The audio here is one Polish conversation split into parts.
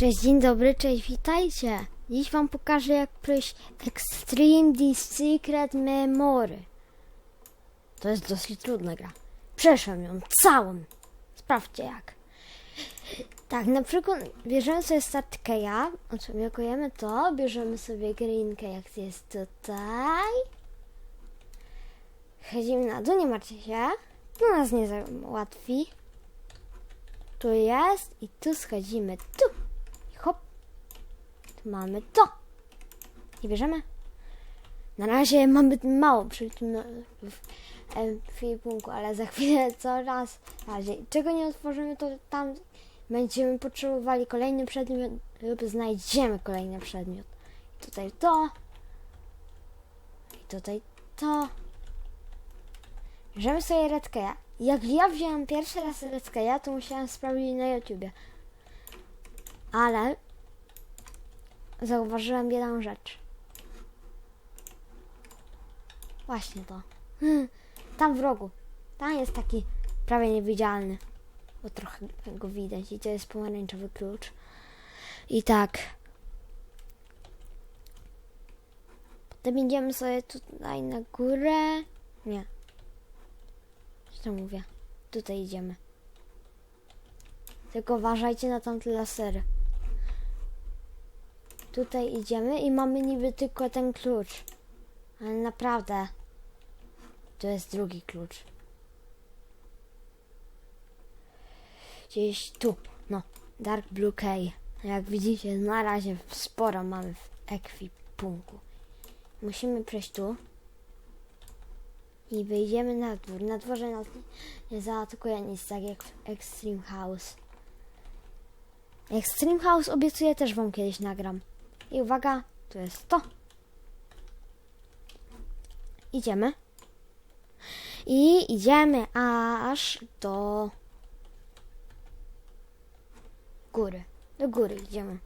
Cześć, dzień dobry, cześć, witajcie. Dziś wam pokażę jak przejść Extreme The Secret Memory. To jest dosyć trudna gra. Przeszłem ją całą. Sprawdźcie jak. Tak, na przykład bierzemy sobie start keya, odblokujemy to, bierzemy sobie greenkę jak jest tutaj. Chodzimy na dół, nie martwcie się. To nas nie załatwi. Tu jest i tu schodzimy tu. Mamy to. I bierzemy. Na razie mamy mało przy tym no, w filmiku, ale za chwilę coraz razie. Czego nie otworzymy, to tam będziemy potrzebowali kolejny przedmiot lub znajdziemy kolejny przedmiot. I tutaj to. I tutaj to. Bierzemy sobie Redkeya. Jak ja wziąłem pierwszy raz Redkeya, to musiałem sprawdzić na YouTubie. Ale zauważyłem jedną rzecz. Właśnie to. Tam w rogu. Tam jest taki prawie niewidzialny. Bo trochę go widać. I to jest pomarańczowy klucz. I tak. Potem idziemy sobie tutaj na górę. Nie. Co mówię? Tutaj idziemy. Tylko uważajcie na tamte lasery. Tutaj idziemy i mamy niby tylko ten klucz. Ale naprawdę. To jest drugi klucz. Gdzieś tu. No. Dark Blue Key. Jak widzicie, na razie sporo mamy w ekwipunku. Musimy przejść tu. I wyjdziemy na dwór. Na dworze nas nie zaatakuje nic, tak jak w Extreme House. Extreme House obiecuję też wam kiedyś nagram. I uwaga, tu jest to. Idziemy. I idziemy aż do góry. Do góry idziemy.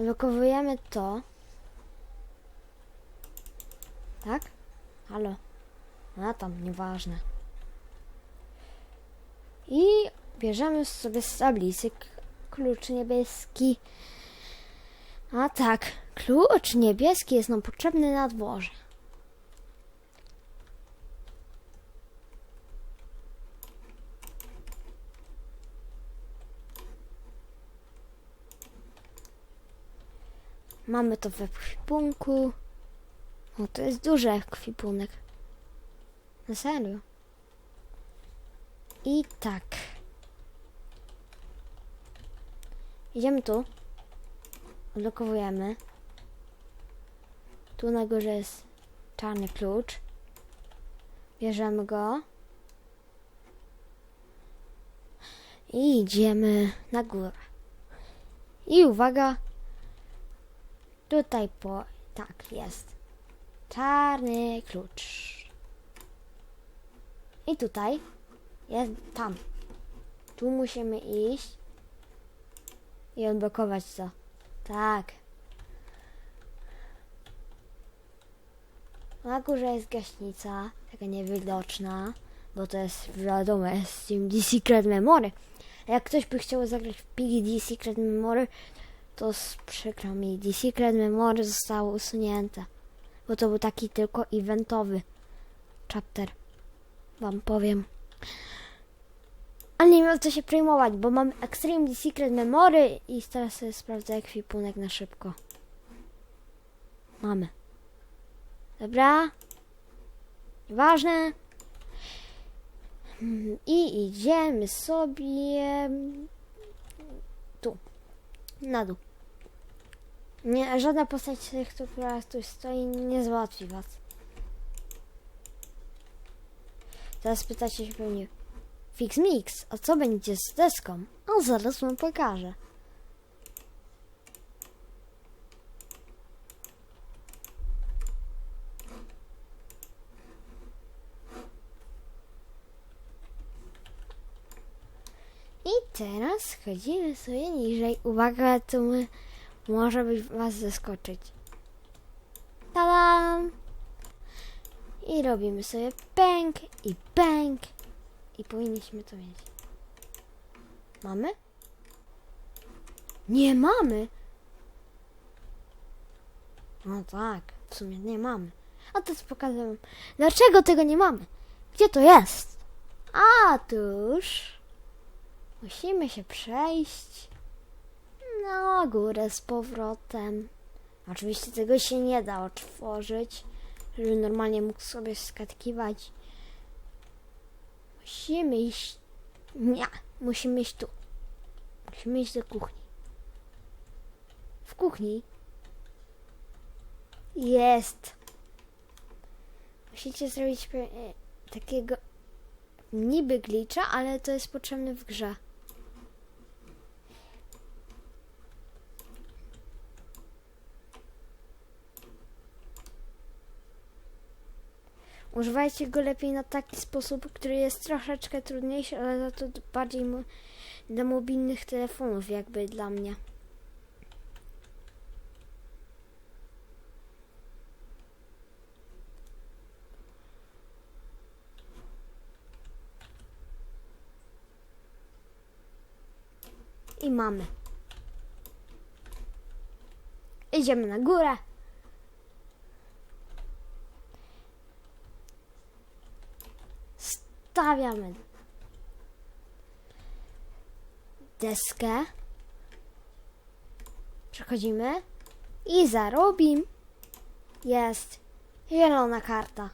Odblokowujemy to. Tak? Halo. A tam, nieważne. I bierzemy sobie z tablicy klucz niebieski. A tak, klucz niebieski jest nam potrzebny na dworze. Mamy to w ekwipunku. O, to jest duży ekwipunek. Na serio. I tak. Idziemy tu. Odblokowujemy. Tu na górze jest czarny klucz. Bierzemy go. I idziemy na górę. I uwaga. Tutaj po... Tak, jest. Czarny klucz. I tutaj jest tam. Tu musimy iść i odblokować to. Tak. Na górze jest gaśnica, taka niewidoczna, bo to jest wiadomo, jest Team The Secret Memory. Jak ktoś by chciał zagrać w Piggy The Secret Memory, to przykro mi, The Secret Memory zostało usunięte. Bo to był taki tylko eventowy chapter wam powiem. Ale nie wiem co się przejmować, bo mam Extreme The Secret Memory i teraz sobie sprawdzę ekwipunek na szybko. Mamy. Dobra. Nieważne. Mm, I idziemy sobie tu. Na dół. Nie, żadna postać, która tu stoi, nie załatwi was. Teraz pytacie się pewnie, Fix Mix, a co będzie z deską? A zaraz wam pokażę. I teraz schodzimy sobie niżej. Uwaga, to my, może być was zaskoczyć. Tadam! I robimy sobie pęk i pęk. I powinniśmy to mieć. Mamy? Nie mamy. No tak, w sumie nie mamy. A teraz pokażę dlaczego tego nie mamy. Gdzie to jest? A, tuż. Musimy się przejść na górę z powrotem. Oczywiście tego się nie da otworzyć, żeby normalnie mógł sobie skakiwać. Musimy iść. Nie, musimy iść tu. Musimy iść do kuchni. W kuchni jest. Musicie zrobić e, takiego niby glitcha, ale to jest potrzebne w grze. Używajcie go lepiej na taki sposób, który jest troszeczkę trudniejszy, ale za to bardziej mo- dla mobilnych telefonów, jakby dla mnie. I mamy. Idziemy na górę. Stawiamy deskę. Przechodzimy i zarobim. Jest zielona karta.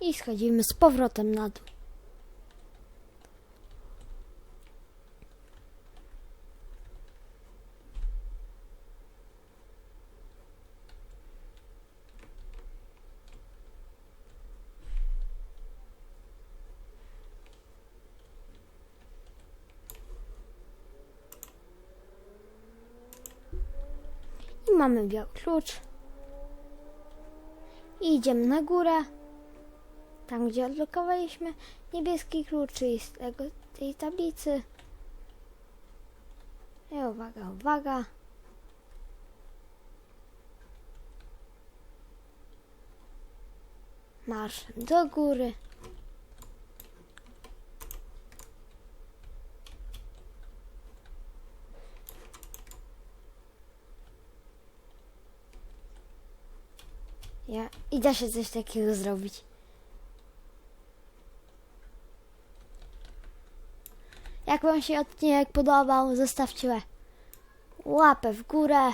I schodzimy z powrotem na dół. Mamy biały klucz. I idziemy na górę. Tam, gdzie odblokowaliśmy niebieski klucz, czyli z tego, tej tablicy. I uwaga, uwaga. Marszem do góry. Ja, I da się coś takiego zrobić. Jak Wam się odcinek podobał, zostawcie łapę w górę.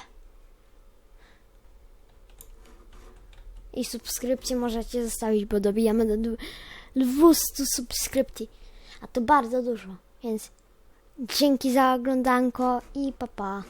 I subskrypcję możecie zostawić, bo dobijamy do dwu- 200 subskrypcji. A to bardzo dużo, więc dzięki za oglądanko i pa pa.